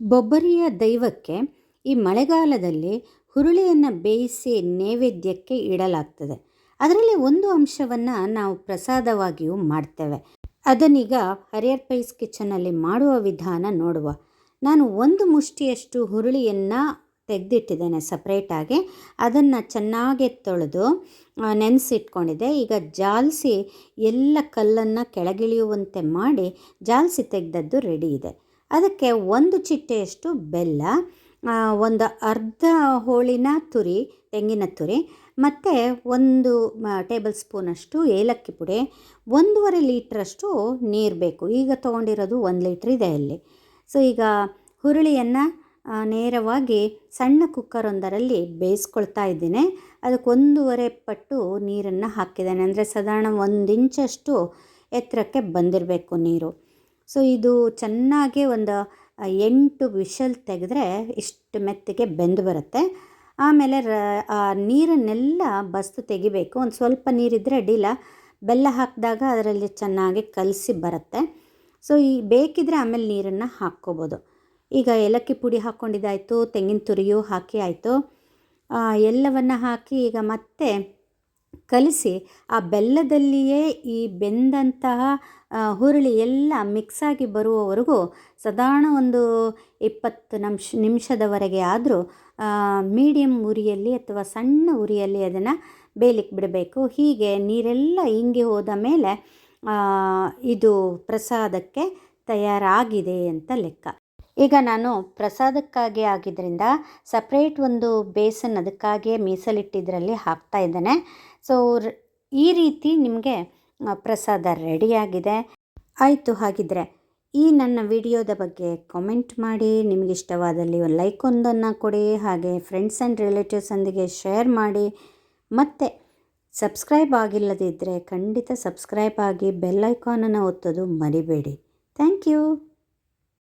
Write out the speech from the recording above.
ಬೊಬ್ಬರಿಯ ದೈವಕ್ಕೆ ಈ ಮಳೆಗಾಲದಲ್ಲಿ ಹುರುಳಿಯನ್ನು ಬೇಯಿಸಿ ನೈವೇದ್ಯಕ್ಕೆ ಇಡಲಾಗ್ತದೆ. ಅದರಲ್ಲಿ ಒಂದು ಅಂಶವನ್ನು ನಾವು ಪ್ರಸಾದವಾಗಿಯೂ ಮಾಡ್ತೇವೆ. ಅದನ್ನೀಗ ಹರಿಯರ್ ಪೈಸ್ ಕಿಚನಲ್ಲಿ ಮಾಡುವ ವಿಧಾನ ನೋಡುವ. ನಾನು ಒಂದು ಮುಷ್ಟಿಯಷ್ಟು ಹುರುಳಿಯನ್ನು ತೆಗೆದಿಟ್ಟಿದ್ದೇನೆ ಸಪ್ರೇಟಾಗಿ ಅದನ್ನು ಚೆನ್ನಾಗಿ ತೊಳೆದು ನೆನೆಸಿಟ್ಕೊಂಡಿದ್ದೆ. ಈಗ ಜಾಲಿಸಿ ಎಲ್ಲ ಕಲ್ಲನ್ನು ಕೆಳಗಿಳಿಯುವಂತೆ ಮಾಡಿ ಜಾಲಿಸಿ ತೆಗೆದದ್ದು ರೆಡಿ ಇದೆ. ಅದಕ್ಕೆ ಒಂದು ಚಿಟ್ಟೆಯಷ್ಟು ಬೆಲ್ಲ ಒಂದು ಅರ್ಧ ಹೋಳಿನ ತುರಿ, ತೆಂಗಿನ ತುರಿ, ಮತ್ತು ಒಂದು ಟೇಬಲ್ ಸ್ಪೂನಷ್ಟು ಏಲಕ್ಕಿ ಪುಡಿ, ಒಂದೂವರೆ ಲೀಟ್ರಷ್ಟು ನೀರು ಬೇಕು. ಈಗ ತೊಗೊಂಡಿರೋದು ಒಂದು ಲೀಟ್ರ್ ಇದೆ ಅಲ್ಲಿ ಸೊ, ಈಗ ಹುರುಳಿಯನ್ನು ನೇರವಾಗಿ ಸಣ್ಣ ಕುಕ್ಕರೊಂದರಲ್ಲಿ ಬೇಯಿಸ್ಕೊಳ್ತಾ ಇದ್ದೀನಿ. ಅದಕ್ಕೆ ಒಂದೂವರೆ ಪಟ್ಟು ನೀರನ್ನು ಹಾಕಿದ್ದೇನೆ. ಅಂದರೆ ಸಾಧಾರಣ ಒಂದು ಇಂಚಷ್ಟು ಎತ್ತರಕ್ಕೆ ಬಂದಿರಬೇಕು ನೀರು. ಸೊ ಇದು ಚೆನ್ನಾಗಿ ಒಂದು ಎಂಟು ವಿಷಲ್ ತೆಗೆದ್ರೆ ಇಷ್ಟು ಮೆತ್ತಗೆ ಬೆಂದು ಬರುತ್ತೆ. ಆಮೇಲೆ ರ, ಆ ನೀರನ್ನೆಲ್ಲ ಬಸ್ದು ತೆಗಿಬೇಕು. ಒಂದು ಸ್ವಲ್ಪ ನೀರಿದ್ದರೆ ಅಡ್ಡಿಲ್ಲ ಬೆಲ್ಲ ಹಾಕಿದಾಗ ಅದರಲ್ಲಿ ಚೆನ್ನಾಗಿ ಕಲಸಿ ಬರುತ್ತೆ. ಸೊ ಈ ಬೇಕಿದ್ದರೆ ಆಮೇಲೆ ನೀರನ್ನು ಹಾಕ್ಕೋಬೋದು. ಈಗ ಏಲಕ್ಕಿ ಪುಡಿ ಹಾಕ್ಕೊಂಡಿದ್ದಾಯಿತು, ತೆಂಗಿನ ತುರಿಯು ಹಾಕಿ ಆಯಿತು. ಎಲ್ಲವನ್ನು ಹಾಕಿ ಈಗ ಮತ್ತೆ ಕಲಿಸಿ ಆ ಬೆಲ್ಲದಲ್ಲಿಯೇ ಈ ಬೆಂದಂತಹ ಹುರುಳಿ ಎಲ್ಲ ಮಿಕ್ಸಾಗಿ ಬರುವವರೆಗೂ ಸಾಧಾರಣ ಒಂದು ಇಪ್ಪತ್ತು ನಿಮಿಷ, ನಿಮಿಷದವರೆಗೆ ಆದರೂ ಮೀಡಿಯಮ್ ಉರಿಯಲ್ಲಿ ಅಥವಾ ಸಣ್ಣ ಉರಿಯಲ್ಲಿ ಅದನ್ನು ಬೇಯಲಿಕ್ಕೆ ಬಿಡಬೇಕು. ಹೀಗೆ ನೀರೆಲ್ಲ ಇಂಗಿ ಹೋದ ಮೇಲೆ ಇದು ಪ್ರಸಾದಕ್ಕೆ ತಯಾರಾಗಿದೆ ಅಂತ ಲೆಕ್ಕ. ಈಗ ನಾನು ಪ್ರಸಾದಕ್ಕಾಗಿ ಆಗಿದ್ದರಿಂದ ಸಪ್ರೇಟ್ ಒಂದು ಬೇಸನ್ ಅದಕ್ಕಾಗಿಯೇ ಮೀಸಲಿಟ್ಟಿದ್ದರಲ್ಲಿ ಹಾಕ್ತಾ ಇದ್ದೇನೆ. ಸೊ ಈ ರೀತಿ ನಿಮಗೆ ಪ್ರಸಾದ ರೆಡಿಯಾಗಿದೆ ಆಯಿತು, ಹಾಗಿದ್ರೆ ಈ ನನ್ನ ವಿಡಿಯೋದ ಬಗ್ಗೆ ಕಾಮೆಂಟ್ ಮಾಡಿ. ನಿಮಗೆ ಇಷ್ಟವಾದಲ್ಲಿ ಒಂದು ಲೈಕ್ ಒಂದನ್ನು ಕೊಡಿ, ಹಾಗೆ ಫ್ರೆಂಡ್ಸ್ ಆ್ಯಂಡ್ ರಿಲೇಟಿವ್ಸೊಂದಿಗೆ ಶೇರ್ ಮಾಡಿ. ಮತ್ತು ಸಬ್ಸ್ಕ್ರೈಬ್ ಆಗಿಲ್ಲದಿದ್ದರೆ ಖಂಡಿತ ಸಬ್ಸ್ಕ್ರೈಬ್ ಆಗಿ ಬೆಲ್ ಐಕಾನನ್ನು ಒತ್ತೋದು ಮರಿಬೇಡಿ. Thank you